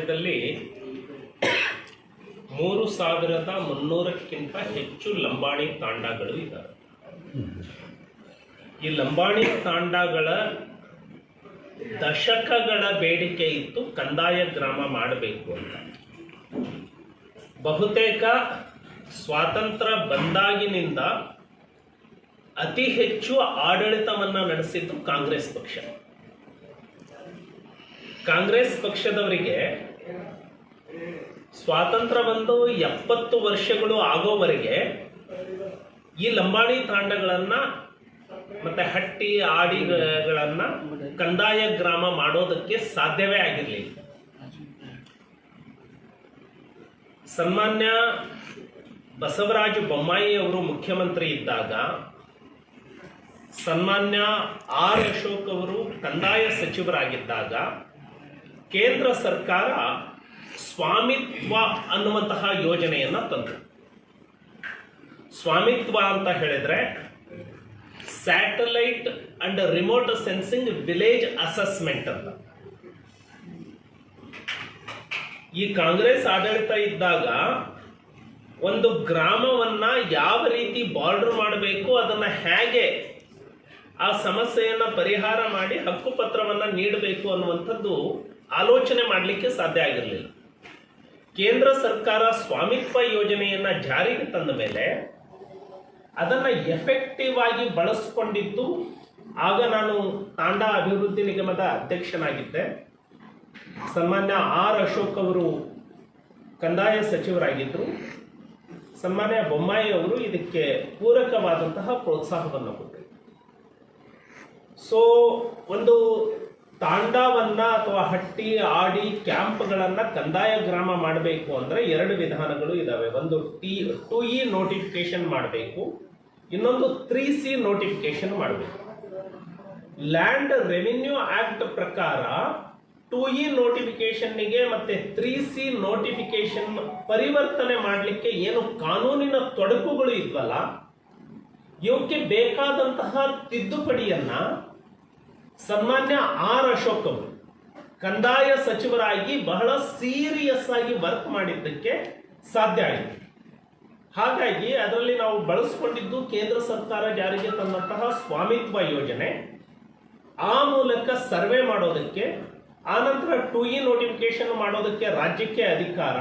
ರಾಜ್ಯದಲ್ಲಿ ಮೂರು ಸಾವಿರದ ಮುನ್ನೂರಕ್ಕಿಂತ ಹೆಚ್ಚು ಲಂಬಾಣಿ ತಾಂಡಗಳು ಇದ್ದಾವೆ. ಈ ಲಂಬಾಣಿ ತಾಂಡಗಳ ದಶಕಗಳ ಬೇಡಿಕೆ ಇತ್ತು, ಕಂದಾಯ ಗ್ರಾಮ ಮಾಡಬೇಕು ಅಂತ. ಬಹುತೇಕ ಸ್ವಾತಂತ್ರ್ಯ ಬಂದಾಗಿನಿಂದ ಅತಿ ಹೆಚ್ಚು ಆಡಳಿತವನ್ನ ನಡೆಸಿದ್ದು ಕಾಂಗ್ರೆಸ್ ಪಕ್ಷ. ಕಾಂಗ್ರೆಸ್ ಪಕ್ಷದವರಿಗೆ ಸ್ವಾತಂತ್ರ್ಯ ಬಂದು ಎಪ್ಪತ್ತು ವರ್ಷಗಳು ಆಗೋವರೆಗೆ ಈ ಲಂಬಾಣಿ ತಾಂಡಗಳನ್ನು ಮತ್ತು ಹಟ್ಟಿ ಆಡಿಗಳನ್ನು ಕಂದಾಯ ಗ್ರಾಮ ಮಾಡೋದಕ್ಕೆ ಸಾಧ್ಯವೇ ಆಗಿರಲಿಲ್ಲ ಸನ್ಮಾನ್ಯ ಬಸವರಾಜ ಬೊಮ್ಮಾಯಿ ಅವರು ಮುಖ್ಯಮಂತ್ರಿ ಇದ್ದಾಗ ಸನ್ಮಾನ್ಯ ಆರ್ ಅಶೋಕ್ ಅವರು ಕಂದಾಯ ಸಚಿವರಾಗಿದ್ದಾಗ ಕೇಂದ್ರ ಸರ್ಕಾರ ಸ್ವಾಮಿತ್ವ ಅನ್ನುವಂತಹ ಯೋಜನೆಯನ್ನ ತಂದರು. ಸ್ವಾಮಿತ್ವ ಅಂತ ಹೇಳಿದ್ರೆ satellite and remote sensing village assessment ಅಂತ. ಈ ಕಾಂಗ್ರೆಸ್ ಆಡಳಿತ ಇದ್ದಾಗ ಒಂದು ಗ್ರಾಮವನ್ನ ಯಾವ ರೀತಿ ಬಾರ್ಡರ್ ಮಾಡಬೇಕು, ಅದನ್ನ ಹೇಗೆ ಆ ಸಮಸ್ಯೆಯನ್ನು ಪರಿಹಾರ ಮಾಡಿ ಹಕ್ಕುಪತ್ರವನ್ನು ನೀಡಬೇಕು ಅನ್ನುವಂಥದ್ದು ಆಲೋಚನೆ ಮಾಡಲಿಕ್ಕೆ ಸಾಧ್ಯ ಆಗಿರಲಿಲ್ಲ. ಕೇಂದ್ರ ಸರ್ಕಾರ ಸ್ವಾಮಿತ್ವ ಯೋಜನೆಯನ್ನ ಜಾರಿಗೆ ತಂದ ಮೇಲೆ ಅದನ್ನ ಎಫೆಕ್ಟಿವ್ ಆಗಿ ಬಳಸ್ಕೊಂಡಿದ್ದು ಆಗ ನಾನು ತಾಂಡ ಅಭಿವೃದ್ಧಿ ನಿಗಮದ ಅಧ್ಯಕ್ಷನಾಗಿದ್ದೆ. ಸನ್ಮಾನ್ಯ ಆರ್ ಅಶೋಕ್ ಅವರು ಕಂದಾಯ ಸಚಿವರಾಗಿದ್ದರು ಸನ್ಮಾನ್ಯ ಬೊಮ್ಮಾಯಿ ಅವರು ಇದಕ್ಕೆ ಪೂರಕವಾದಂತಹ ಪ್ರೋತ್ಸಾಹವನ್ನು ಕೊಟ್ಟರು. ಸೊ ಒಂದು ತಾಂಡವನ್ನ ಅಥವಾ ಹಟ್ಟಿ, ಆಡಿ ಕ್ಯಾಂಪ್ಗಳನ್ನು ಕಂದಾಯ ಗ್ರಾಮ ಮಾಡಬೇಕು ಅಂದ್ರೆ ಎರಡು ವಿಧಾನಗಳು ಇದಾವೆ. ಒಂದು ಟಿ ಟು ಇ ನೋಟಿಫಿಕೇಶನ್ ಮಾಡಬೇಕು. ಇನ್ನೊಂದು ತ್ರೀ ಸಿ ನೋಟಿಫಿಕೇಶನ್ ಮಾಡಬೇಕು. ಲ್ಯಾಂಡ್ ರೆವಿನ್ಯೂ ಆಕ್ಟ್ ಪ್ರಕಾರ ಟು ಇ ನೋಟಿಫಿಕೇಶನ್ನಿಗೆ ಮತ್ತೆ ತ್ರೀ ಸಿ ನೋಟಿಫಿಕೇಶನ್ ಪರಿವರ್ತನೆ ಮಾಡಲಿಕ್ಕೆ ಏನು ಕಾನೂನಿನ ತೊಡಕುಗಳು ಇದ್ವಲ್ಲ ಇವಕ್ಕೆ ಬೇಕಾದಂತಹ ತಿದ್ದುಪಡಿಯನ್ನ ಸನ್ಮಾನ್ಯ ಆರ್ ಅಶೋಕ್ ಅವರು ಕಂದಾಯ ಸಚಿವರಾಗಿ ಬಹಳ ಸೀರಿಯಸ್ ಆಗಿ ವರ್ಕ್ ಮಾಡಿದ್ದಕ್ಕೆ ಸಾಧ್ಯ ಆಯಿತು ಹಾಗಾಗಿ ಅದರಲ್ಲಿ ನಾವು ಬಳಸ್ಕೊಂಡಿದ್ದು ಕೇಂದ್ರ ಸರ್ಕಾರ ಜಾರಿಗೆ ತಂದಂತಹ ಸ್ವಾಮಿತ್ವ ಯೋಜನೆ. ಆ ಮೂಲಕ ಸರ್ವೆ ಮಾಡೋದಕ್ಕೆ ಆನಂತರ ಟು ಇ ನೋಟಿಫಿಕೇಶನ್ ಮಾಡೋದಕ್ಕೆ ರಾಜ್ಯಕ್ಕೆ ಅಧಿಕಾರ.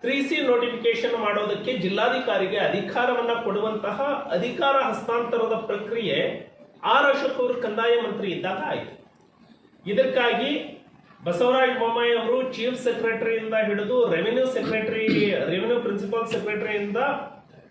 ತ್ರೀ ಸಿ ನೋಟಿಫಿಕೇಶನ್ ಮಾಡೋದಕ್ಕೆ ಜಿಲ್ಲಾಧಿಕಾರಿಗೆ ಅಧಿಕಾರವನ್ನ ಕೊಡುವಂತಹ ಅಧಿಕಾರ ಹಸ್ತಾಂತರದ ಪ್ರಕ್ರಿಯೆ ಆರ್ ಅಶೋಕ್ ಕಂದಾಯ ಮಂತ್ರಿ ಇದ್ದಾಗ ಆಯಿತು. ಇದಕ್ಕಾಗಿ ಬಸವರಾಜ ಬೊಮ್ಮಾಯಿ ಅವರು ಚೀಫ್ ಸೆಕ್ರೆಟರಿಯಿಂದ ಹಿಡಿದು ರೆವಿನ್ಯೂ ಸೆಕ್ರೆಟರಿ, ರೆವಿನ್ಯೂ ಪ್ರಿನ್ಸಿಪಲ್ ಸೆಕ್ರೆಟರಿಯಿಂದ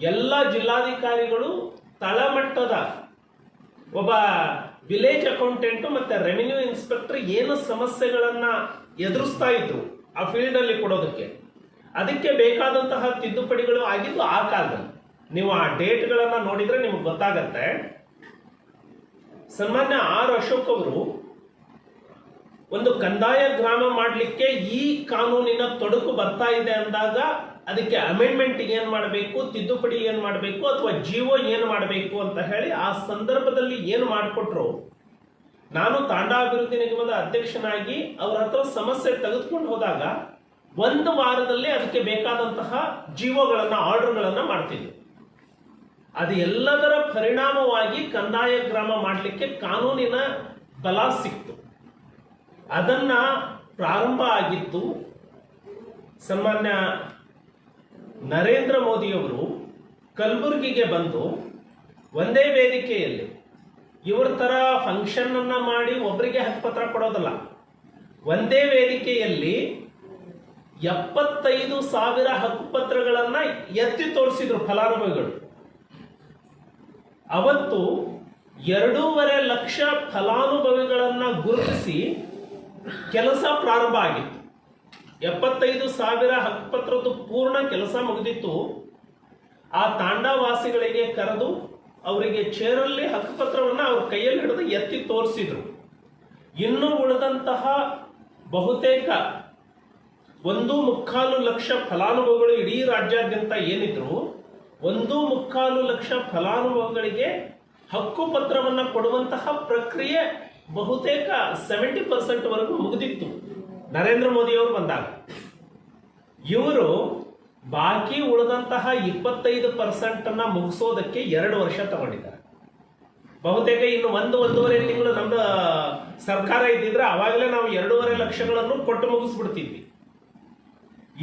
ಎಲ್ಲ ಜಿಲ್ಲಾಧಿಕಾರಿಗಳು ತಳಮಟ್ಟದ ಒಬ್ಬ ವಿಲೇಜ್ ಅಕೌಂಟೆಂಟ್ ಮತ್ತೆ ರೆವಿನ್ಯೂ ಇನ್ಸ್ಪೆಕ್ಟರ್ ಏನು ಸಮಸ್ಯೆಗಳನ್ನ ಎದುರಿಸ್ತಾ ಇದ್ರು ಆ ಫೀಲ್ಡ್ ಅಲ್ಲಿ ಕೊಡೋದಕ್ಕೆ. ಅದಕ್ಕೆ ಬೇಕಾದಂತಹ ತಿದ್ದುಪಡಿಗಳು ಆಗಿದ್ದು ಆ ಕಾಲದಲ್ಲಿ. ನೀವು ಆ ಡೇಟ್ಗಳನ್ನು ನೋಡಿದ್ರೆ ನಿಮ್ಗೆ ಗೊತ್ತಾಗತ್ತೆ. ಸನ್ಮಾನ್ಯ ಆರ್ ಅಶೋಕ್ ಅವರು ಒಂದು ಕಂದಾಯ ಗ್ರಾಮ ಮಾಡಲಿಕ್ಕೆ ಈ ಕಾನೂನಿನ ತೊಡಕು ಬರ್ತಾ ಇದೆ ಅಂದಾಗ ಅದಕ್ಕೆ ಅಮೆಂಡ್ಮೆಂಟ್ ಏನು ಮಾಡಬೇಕು, ತಿದ್ದುಪಡಿ ಏನು ಮಾಡಬೇಕು ಅಥವಾ ಜಿಒ ಏನು ಮಾಡಬೇಕು ಅಂತ ಹೇಳಿ ಆ ಸಂದರ್ಭದಲ್ಲಿ ಏನು ಮಾಡಿಕೊಟ್ರು? ನಾನು ತಾಂಡಾ ಅಭಿವೃದ್ಧಿ ನಿಗಮದ ಅಧ್ಯಕ್ಷನಾಗಿ ಅವ್ರ ಹತ್ರ ಸಮಸ್ಯೆ ತೆಗೆದುಕೊಂಡು ಹೋದಾಗ ಒಂದು ವಾರದಲ್ಲಿ ಅದಕ್ಕೆ ಬೇಕಾದಂತಹ ಜಿಒಗಳನ್ನ ಆರ್ಡರ್ಗಳನ್ನ ಮಾಡ್ತಿದ್ವಿ ಅದು ಎಲ್ಲದರ ಪರಿಣಾಮವಾಗಿ ಕಂದಾಯ ಗ್ರಾಮ ಮಾಡಲಿಕ್ಕೆ ಕಾನೂನಿನ ಬಲ ಸಿಕ್ತು. ಅದನ್ನ ಪ್ರಾರಂಭ ಆಗಿದ್ದು ಸನ್ಮಾನ್ಯ ನರೇಂದ್ರ ಮೋದಿಯವರು ಕಲಬುರಗಿಗೆ ಬಂದು ಒಂದೇ ವೇದಿಕೆಯಲ್ಲಿ ಇವ್ರ ಥರ ಫಂಕ್ಷನ್ ಅನ್ನ ಮಾಡಿ ಒಬ್ಬರಿಗೆ ಹಕ್ಕುಪತ್ರ ಕೊಡೋದಲ್ಲ. ಒಂದೇ ವೇದಿಕೆಯಲ್ಲಿ ಎಪ್ಪತ್ತೈದು ಸಾವಿರ ಹಕ್ಕುಪತ್ರಗಳನ್ನು ಎತ್ತಿ ತೋರಿಸಿದ್ರು ಫಲಾನುಭವಿಗಳು. ಅವತ್ತು ಎರಡೂವರೆ ಲಕ್ಷ ಫಲಾನುಭವಿಗಳನ್ನು ಗುರುತಿಸಿ ಕೆಲಸ ಪ್ರಾರಂಭ ಆಗಿತ್ತು. ಎಪ್ಪತ್ತೈದು ಸಾವಿರ ಹಕ್ಕುಪತ್ರದ್ದು ಪೂರ್ಣ ಕೆಲಸ ಮುಗಿದಿತ್ತು. ಆ ತಾಂಡವಾಸಿಗಳಿಗೆ ಕರೆದು ಅವರಿಗೆ ಚೇರಲ್ಲಿ ಹಕ್ಕುಪತ್ರವನ್ನು ಅವ್ರ ಕೈಯಲ್ಲಿ ಹಿಡಿದು ಎತ್ತಿ ತೋರಿಸಿದ್ರು. ಇನ್ನು ಉಳಿದಂತಹ ಬಹುತೇಕ ಒಂದು ಮುಕ್ಕಾಲು ಲಕ್ಷ ಫಲಾನುಭವಿಗಳು ಇಡೀ ರಾಜ್ಯಾದ್ಯಂತ ಏನಿದ್ರು ಒಂದು ಮುಕ್ಕಾಲು ಲಕ್ಷ ಫಲಾನುಭವಿಗಳಿಗೆ ಹಕ್ಕುಪತ್ರವನ್ನು ಕೊಡುವಂತಹ ಪ್ರಕ್ರಿಯೆ ಬಹುತೇಕ ಸೆವೆಂಟಿ ಪರ್ಸೆಂಟ್ ವರೆಗೂ ಮುಗಿದಿತ್ತು. ನರೇಂದ್ರ ಮೋದಿಯವರು ಬಂದಾಗ. ಇವರು ಬಾಕಿ ಉಳಿದಂತಹ ಇಪ್ಪತ್ತೈದು ಪರ್ಸೆಂಟನ್ನು ಮುಗಿಸೋದಕ್ಕೆ ಎರಡು ವರ್ಷ ತಗೊಂಡಿದ್ದಾರೆ. ಬಹುತೇಕ ಇನ್ನು ಒಂದು ಒಂದೂವರೆ ತಿಂಗಳು ನಮ್ದು ಸರ್ಕಾರ ಇದ್ದಿದ್ರೆ ಅವಾಗಲೇ ನಾವು ಎರಡೂವರೆ ಲಕ್ಷಗಳನ್ನು ಕೊಟ್ಟು ಮುಗಿಸ್ಬಿಡ್ತಿದ್ವಿ.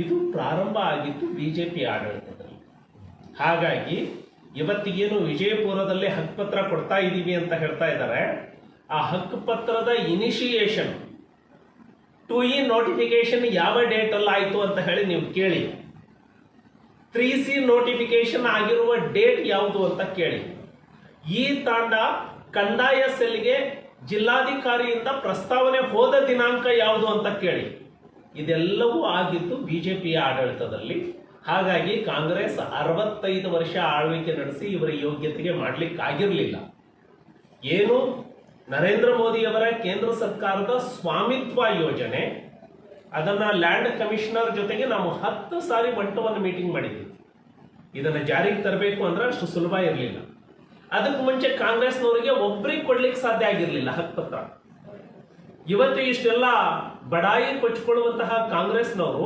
ಇದು ಪ್ರಾರಂಭ ಆಗಿದ್ದು ಬಿಜೆಪಿ ಆಡಳಿತದಲ್ಲಿ ಹಾಗಾಗಿ ಇವತ್ತಿಗೇನು ವಿಜಯಪುರದಲ್ಲಿ ಹಕ್ಕುಪತ್ರ ಕೊಡ್ತಾ ಇದ್ದೀವಿ ಅಂತ ಹೇಳ್ತಾ ಇದ್ದಾರೆ ಆ ಹಕ್ಕುಪತ್ರದ ಇನಿಷಿಯೇಷನ್ ಟು ಇ ನೋಟಿಫಿಕೇಶನ್ ಯಾವ ಡೇಟ್ ಅಲ್ಲಿ ಆಯಿತು ಅಂತ ಹೇಳಿ ನೀವು ಕೇಳಿ. ತ್ರೀ ಸಿ ನೋಟಿಫಿಕೇಶನ್ ಆಗಿರುವ ಡೇಟ್ ಯಾವುದು ಅಂತ ಕೇಳಿ. ಈ ತಾಂಡ ಕಂದಾಯ ಸೆಲ್ಗೆ ಜಿಲ್ಲಾಧಿಕಾರಿಯಿಂದ ಪ್ರಸ್ತಾವನೆ ಹೋದ ದಿನಾಂಕ ಯಾವುದು ಅಂತ ಕೇಳಿ. ಇದೆಲ್ಲವೂ ಆಗಿದ್ದು ಬಿಜೆಪಿಯ ಆಡಳಿತದಲ್ಲಿ. ಹಾಗಾಗಿ ಕಾಂಗ್ರೆಸ್ ಅರವತ್ತೈದು ವರ್ಷ ಆಳ್ವಿಕೆ ನಡೆಸಿ ಇವರ ಯೋಗ್ಯತೆಗೆ ಮಾಡ್ಲಿಕ್ಕೆ ಆಗಿರಲಿಲ್ಲ ಏನು? ನರೇಂದ್ರ ಮೋದಿಯವರ ಕೇಂದ್ರ ಸರ್ಕಾರದ ಸ್ವಾಮಿತ್ವ ಯೋಜನೆ, ಅದನ್ನ ಲ್ಯಾಂಡ್ ಕಮಿಷನರ್ ಜೊತೆಗೆ ನಾವು ಹತ್ತು ಸಾರಿ ಒನ್ ಮೀಟಿಂಗ್ ಮಾಡಿದ್ವಿ. ಇದನ್ನ ಜಾರಿಗೆ ತರಬೇಕು ಅಂದ್ರೆ ಅಷ್ಟು ಸುಲಭ ಇರಲಿಲ್ಲ. ಅದಕ್ಕೆ ಮುಂಚೆ ಕಾಂಗ್ರೆಸ್ನವರಿಗೆ ಒಬ್ಬರಿಗೆ ಕೊಡ್ಲಿಕ್ಕೆ ಸಾಧ್ಯ ಆಗಿರಲಿಲ್ಲ ಹಕ್ಕುಪತ್ರ ಇವತ್ತು ಇಷ್ಟೆಲ್ಲ ಬಡಾಯಿ ಕೊಚ್ಚಿಕೊಳ್ಳುವಂತಹ ಕಾಂಗ್ರೆಸ್ನವರು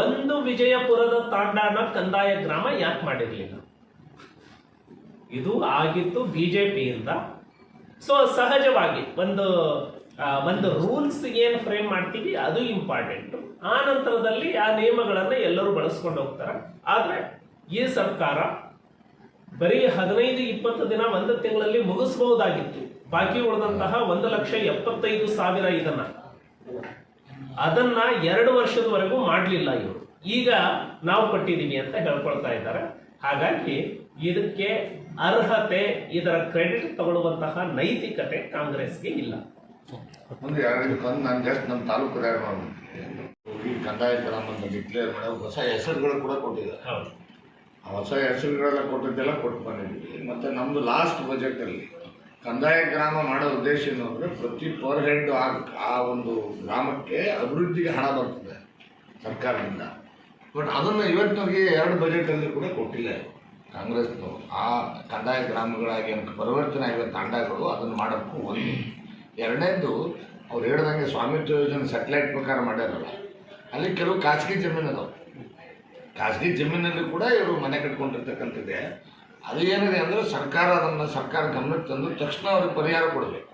ಒಂದು ವಿಜಯಪುರದ ತಾಂಡಾನ ಕಂದಾಯ ಗ್ರಾಮ ಯಾಕೆ ಮಾಡಿರಲಿಲ್ಲ? ಇದು ಆಗಿತ್ತು ಬಿಜೆಪಿಯಿಂದ. ಸೊ ಸಹಜವಾಗಿ ಒಂದು ಒಂದು ರೂಲ್ಸ್ ಏನು ಫ್ರೇಮ್ ಮಾಡ್ತೀವಿ, ಅದು ಇಂಪಾರ್ಟೆಂಟ್ ಆ ನಂತರದಲ್ಲಿ ಆ ನಿಯಮಗಳನ್ನು ಎಲ್ಲರೂ ಬಳಸ್ಕೊಂಡು ಹೋಗ್ತಾರೆ. ಆದರೆ ಈ ಸರ್ಕಾರ ಬರೀ ಹದಿನೈದು, ಇಪ್ಪತ್ತು ದಿನ ಒಂದು ತಿಂಗಳಲ್ಲಿ ಮುಗಿಸಬಹುದಾಗಿತ್ತು. ಬಾಕಿ ಉಳಿದಂತಹ ಒಂದು ಲಕ್ಷ ಎಪ್ಪತ್ತೈದು ಸಾವಿರ ಇದನ್ನ. ಅದನ್ನ ಎರಡು ವರ್ಷದವರೆಗೂ ಮಾಡಲಿಲ್ಲ ಇವರು. ಈಗ ನಾವು ಕೊಟ್ಟಿದ್ದೀವಿ ಅಂತ ಹೇಳ್ಕೊಳ್ತಾ ಇದ್ದಾರೆ. ಹಾಗಾಗಿ ಇದಕ್ಕೆ ಅರ್ಹತೆ ಇದರ ಕ್ರೆಡಿಟ್ ತಗೊಳ್ಳುವಂತಹ ನೈತಿಕತೆ ಕಾಂಗ್ರೆಸ್ಗೆ ಇಲ್ಲ. ಮುಂದೆ ನಾನು ಜಸ್ಟ್ ನಮ್ಮ ತಾಲೂಕು ಈ ಕಂದಾಯ ಗ್ರಾಮ ಅಂತ ಡಿಕ್ಲೇರ್ ಮಾಡಿ ಹೊಸ ಹೆಸರುಗಳು ಕೂಡ ಕೊಟ್ಟಿದ್ದಾರೆ. ಹೌದು. ಆ ಹೊಸ ಹೆಸರುಗಳೆಲ್ಲ ಕೊಟ್ಟಿದ್ದೆಲ್ಲ ಕೊಟ್ಟು ಬಂದಿದ್ವಿ ಮತ್ತು ನಮ್ಮದು ಲಾಸ್ಟ್ ಬಜೆಟಲ್ಲಿ ಕಂದಾಯ ಗ್ರಾಮ ಮಾಡೋ ಉದ್ದೇಶ ಏನು ಅಂದರೆ ಪ್ರತಿ ಪರ್ ಹೆಡ್ ಆ ಒಂದು ಗ್ರಾಮಕ್ಕೆ ಅಭಿವೃದ್ಧಿಗೆ ಹಣ ಬರ್ತದೆ ಸರ್ಕಾರದಿಂದ. ಬಟ್ ಅದನ್ನು ಇವತ್ತಿನವರೆಗೆ ಎರಡು ಬಜೆಟಲ್ಲಿ ಕೂಡ ಕೊಟ್ಟಿಲ್ಲ ಕಾಂಗ್ರೆಸ್ನವರು. ಆ ಕಂದಾಯ ಗ್ರಾಮಗಳಾಗಿ ಪರಿವರ್ತನೆ ಆಗಿರೋ ತಾಂಡಗಳು ಅದನ್ನು ಮಾಡೋಕ್ಕೂ ಒಂದು. ಎರಡನೇದು ಅವ್ರು ಹೇಳ್ದಂಗೆ ಸ್ವಾಮಿತ್ವ ಯೋಜನೆ ಸ್ಯಾಟಲೈಟ್ ಪ್ರಕಾರ ಮಾಡ್ಯಾರಲ್ಲ, ಅಲ್ಲಿ ಕೆಲವು ಖಾಸಗಿ ಜಮೀನು ಅದಾವೆ ಖಾಸಗಿ ಜಮೀನಲ್ಲಿ ಕೂಡ ಇವರು ಮನೆ ಕಟ್ಕೊಂಡಿರ್ತಕ್ಕಂಥದ್ದೇ. ಅದು ಏನಿದೆ ಅಂದರೆ ಸರ್ಕಾರ ಅದನ್ನು ಸರ್ಕಾರ ಗಮನಕ್ಕೆ ತಂದು ತಕ್ಷಣ ಅವ್ರಿಗೆ ಪರಿಹಾರ ಕೊಡಬೇಕು.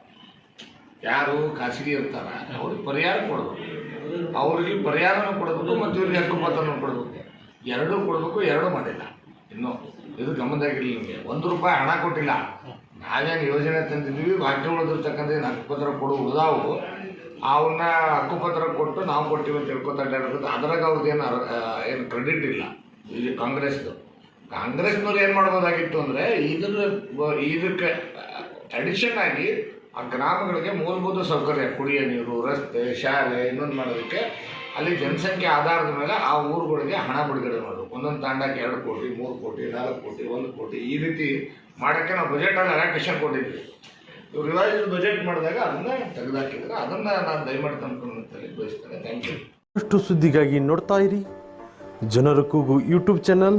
ಯಾರು ಖಾಸಗಿ ಇರ್ತಾರೆ, ಅವ್ರಿಗೆ ಪರಿಹಾರ ಕೊಡಬೇಕು. ಅವ್ರಿಗೆ ಪರಿಹಾರನೂ ಕೊಡಬೇಕು ಮತ್ತು ಇವ್ರಿಗೆ ಹಕ್ಕುಪತ್ರನೂ ಕೊಡಬೇಕು. ಎರಡೂ ಕೊಡಬೇಕು, ಎರಡೂ ಮಾಡಿಲ್ಲ. ಇನ್ನು ಇದು ಗಮನದಾಗಿರಲಿ ನಿಮಗೆ. ಒಂದು ರೂಪಾಯಿ ಹಣ ಕೊಟ್ಟಿಲ್ಲ. ನಾವೇನು ಯೋಜನೆ ತಂದಿದ್ದೀವಿ, ಬಾಕಿ ಉಳಿದಿರ್ತಕ್ಕಂಥ ಏನು ಹಕ್ಕುಪತ್ರ ಕೊಡು, ಉಳಿದಾವು. ಅವನ್ನ ಹಕ್ಕುಪತ್ರ ಕೊಟ್ಟು ನಾವು ಕೊಟ್ಟಿವಿ ಅಂತ ತಿಳ್ಕೊತಾ ಅಡ್ಡಾಡ್ತದೆ ಅದ್ರಾಗ ಅವ್ರದ್ದು ಏನು ಏನು ಕ್ರೆಡಿಟ್ ಇಲ್ಲ. ಇದು ಕಾಂಗ್ರೆಸ್ದು. ಕಾಂಗ್ರೆಸ್ನವ್ರು ಏನು ಮಾಡ್ಬೋದಾಗಿತ್ತು ಅಂದರೆ ಇದ್ರ ಇದಕ್ಕೆ ಅಡಿಷನ್ ಆಗಿ ಆ ಗ್ರಾಮಗಳಿಗೆ ಮೂಲಭೂತ ಸೌಕರ್ಯ, ಕುಡಿಯೋ ನೀರು, ರಸ್ತೆ, ಶಾಲೆ ಇನ್ನೊಂದು ಮಾಡೋದಕ್ಕೆ ಅಲ್ಲಿ ಜನಸಂಖ್ಯೆ ಆಧಾರದ ಮೇಲೆ ಆ ಊರುಗಳಿಗೆ ಹಣ ಬಿಡುಗಡೆ ಮಾಡಬೇಕು ಒಂದೊಂದು ತಾಂಡಕ್ಕೆ ಎರಡು ಕೋಟಿ, ಮೂರು ಕೋಟಿ, ನಾಲ್ಕು ಕೋಟಿ, ಒಂದು ಕೋಟಿ ಈ ರೀತಿ ಮಾಡೋಕ್ಕೆ ನಾವು ಬಜೆಟಲ್ಲಿ ಅಲಾಕೇಶನ್ ಕೊಟ್ಟಿದ್ವಿ. ಇವ್ರು ರಿವೈಸ್ ಬಜೆಟ್ ಮಾಡಿದಾಗ ಅದನ್ನ ತೆಗೆದಾಕಿದ್ರೆ. ಅದನ್ನ ನಾನು ದಯಮಾಡಿ ತಂದ್ಕೊಂಡು ಬಯಸ್ತೇನೆ ಥ್ಯಾಂಕ್ ಯು ಅಷ್ಟು ಸುದ್ದಿಗಾಗಿ ನೋಡ್ತಾ ಇರಿ. ಜನರ ಕೂಗು ಯೂಟ್ಯೂಬ್ ಚಾನಲ್